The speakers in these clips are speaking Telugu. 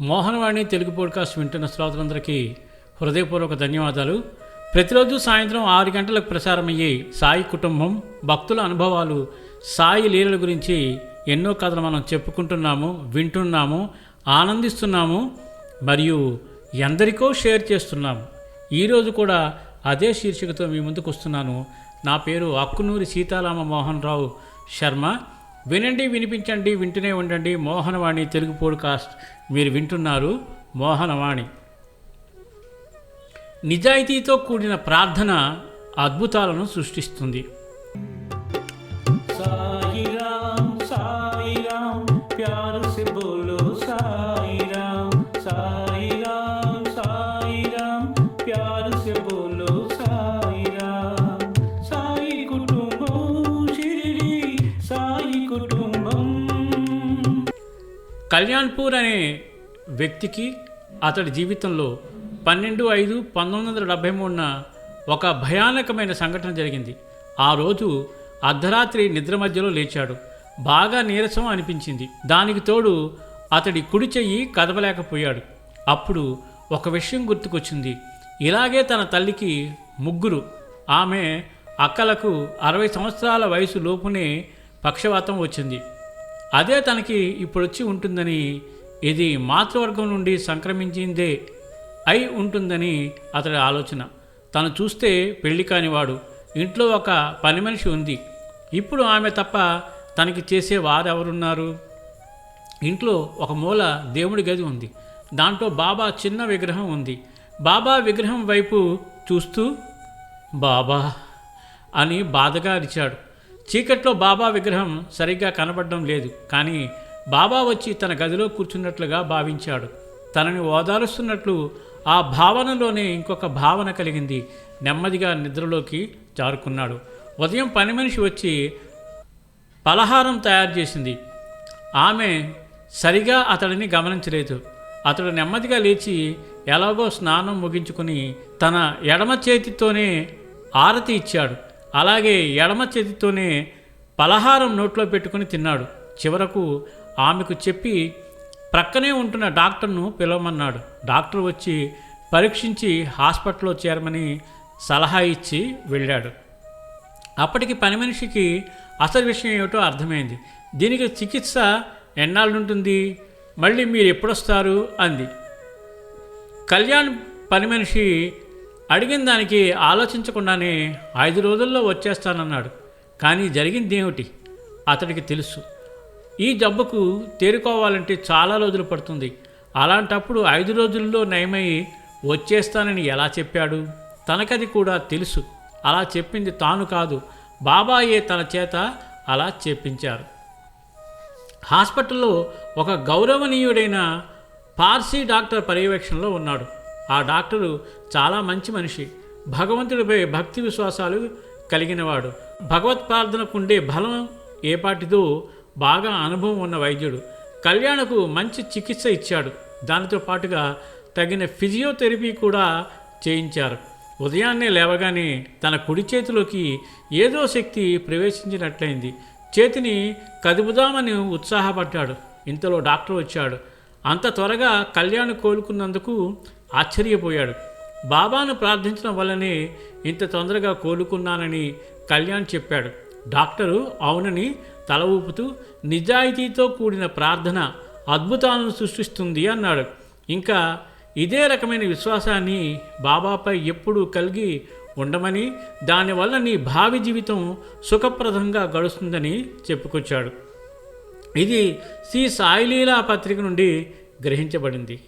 మోహనవాణి తెలుగు పోడ్కాస్ట్ వింటున్న శ్రోతలందరికీ హృదయపూర్వక ధన్యవాదాలు. ప్రతిరోజు సాయంత్రం ఆరు గంటలకు ప్రసారమయ్యే సాయి కుటుంబం భక్తుల అనుభవాలు సాయి లీలల గురించి ఎన్నో కథలు మనం చెప్పుకుంటున్నాము వింటున్నాము ఆనందిస్తున్నాము మరియు ఎందరికో షేర్ చేస్తున్నాము. ఈరోజు కూడా అదే శీర్షికతో మీ ముందుకు వస్తున్నాను. నా పేరు అక్కునూరి సీతారామ మోహన్ రావు శర్మ. వినండి వినిపించండి వింటూనే ఉండండి. మోహనవాణి తెలుగు పోడ్కాస్ట్. మీరు వింటున్నారు మోహనవాణి. నిజాయితీతో కూడిన ప్రార్థన అద్భుతాలను సృష్టిస్తుంది. సాయిరాం సాయిరాం ప్యారు సే బోలో కళ్యాణ్పూర్ అనే వ్యక్తికి అతడి జీవితంలో పన్నెండు ఐదు పంతొమ్మిది వందల డెబ్భై మూడున ఒక భయానకమైన సంఘటన జరిగింది. ఆ రోజు అర్ధరాత్రి నిద్ర మధ్యలో లేచాడు. బాగా నీరసం అనిపించింది. దానికి తోడు అతడి కుడి చెయ్యి కదపలేకపోయాడు. అప్పుడు ఒక విషయం గుర్తుకొచ్చింది. ఇలాగే తన తల్లికి ముగ్గురు ఆమె అక్కలకు అరవై సంవత్సరాల వయసు లోపునే పక్షవాతం వచ్చింది. అదే తనకి ఇప్పుడొచ్చి ఉంటుందని ఇది మాతృవర్గం నుండి సంక్రమించిందే అయి ఉంటుందని అతడి ఆలోచన. తను చూస్తే పెళ్ళి కానివాడు ఇంట్లో ఒక పని మనిషి ఉంది. ఇప్పుడు ఆమె తప్ప తనకి చేసే వారెవరున్నారు? ఇంట్లో ఒక మూల దేవుడి గది ఉంది. దాంట్లో బాబా చిన్న విగ్రహం ఉంది. బాబా విగ్రహం వైపు చూస్తూ బాబా అని బాధగా అరిచాడు. చీకట్లో బాబా విగ్రహం సరిగ్గా కనబడడం లేదు కానీ బాబా వచ్చి తన గదిలో కూర్చున్నట్లుగా భావించాడు. తనని ఓదారుస్తున్నట్లు ఆ భావనలోనే ఇంకొక భావన కలిగింది. నెమ్మదిగా నిద్రలోకి జారుకున్నాడు. ఉదయం పని మనిషి వచ్చి పలహారం తయారు చేసింది. ఆమె సరిగా అతడిని గమనించలేదు. అతడు నెమ్మదిగా లేచి ఎలాగో స్నానం ముగించుకుని తన ఎడమ చేతితోనే ఆరతి ఇచ్చాడు. అలాగే ఎడమ చేతితోనే పలహారం నోట్లో పెట్టుకుని తిన్నాడు. చివరకు ఆమెకు చెప్పి ప్రక్కనే ఉంటున్న డాక్టర్ను పిలవమన్నాడు. డాక్టర్ వచ్చి పరీక్షించి హాస్పిటల్లో చేరమని సలహా ఇచ్చి వెళ్ళాడు. అప్పటికి పని మనిషికి అసలు విషయం ఏమిటో అర్థమైంది. దీనికి చికిత్స ఎన్నాళ్ళు ఉంటుంది మళ్ళీ మీరు ఎప్పుడొస్తారు? అంది. కళ్యాణ్ పని మనిషి అడిగిన దానికి ఆలోచించకుండానే ఐదు రోజుల్లో వచ్చేస్తానన్నాడు. కానీ జరిగింది ఏమిటి అతడికి తెలుసు. ఈ జబ్బుకు తేరుకోవాలంటే చాలా రోజులు పడుతుంది. అలాంటప్పుడు ఐదు రోజుల్లో నయమై వచ్చేస్తానని ఎలా చెప్పాడు? తనకది కూడా తెలుసు. అలా చెప్పింది తాను కాదు బాబాయే తన చేత అలా చెప్పించారు. హాస్పిటల్లో ఒక గౌరవనీయుడైన పార్సీ డాక్టర్ పర్యవేక్షణలో ఉన్నాడు. ఆ డాక్టరు చాలా మంచి మనిషి. భగవంతుడిపై భక్తి విశ్వాసాలు కలిగినవాడు. భగవత్ ఉండే బలం ఏపాటిదో బాగా అనుభవం ఉన్న వైద్యుడు. కళ్యాణకు మంచి చికిత్స ఇచ్చాడు. దానితో పాటుగా తగిన ఫిజియోథెరపీ కూడా చేయించారు. ఉదయాన్నే లేవగానే తన కుడి చేతిలోకి ఏదో శక్తి ప్రవేశించినట్లయింది. చేతిని కదుపుదామని ఉత్సాహపడ్డాడు. ఇంతలో డాక్టర్ వచ్చాడు. అంత త్వరగా కళ్యాణ్ కోలుకున్నందుకు ఆశ్చర్యపోయాడు. బాబాను ప్రార్థించడం వల్లనే ఇంత తొందరగా కోలుకున్నానని కళ్యాణ్ చెప్పాడు. డాక్టరు అవునని తల ఊపుతూ నిజాయితీతో కూడిన ప్రార్థన అద్భుతాలను సృష్టిస్తుంది అన్నాడు. ఇంకా ఇదే రకమైన విశ్వాసాన్ని బాబాపై ఎప్పుడూ కలిగి ఉండమని దానివల్ల నీ భావి జీవితం సుఖప్రదంగా గడుస్తుందని చెప్పుకొచ్చాడు. ఇది శ్రీ సాయిలీలా పత్రిక నుండి గ్రహించబడింది.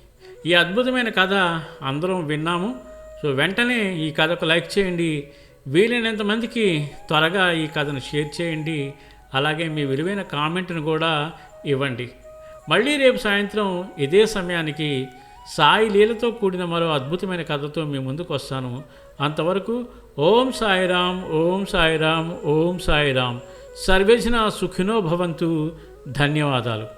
ఈ అద్భుతమైన కథ అందరం విన్నాము. సో వెంటనే ఈ కథకు లైక్ చేయండి. వీలైనంత మందికి త్వరగా ఈ కథను షేర్ చేయండి. అలాగే మీ విలువైన కామెంట్ను కూడా ఇవ్వండి. మళ్ళీ రేపు సాయంత్రం ఇదే సమయానికి సాయి లీలతో కూడిన మరో అద్భుతమైన కథతో మీ ముందుకు వస్తాను. అంతవరకు ఓం సాయిరామ్ ఓం సాయిరామ్ ఓం సాయిరామ్ సర్వేజన సుఖినో భవంతు. ధన్యవాదాలు.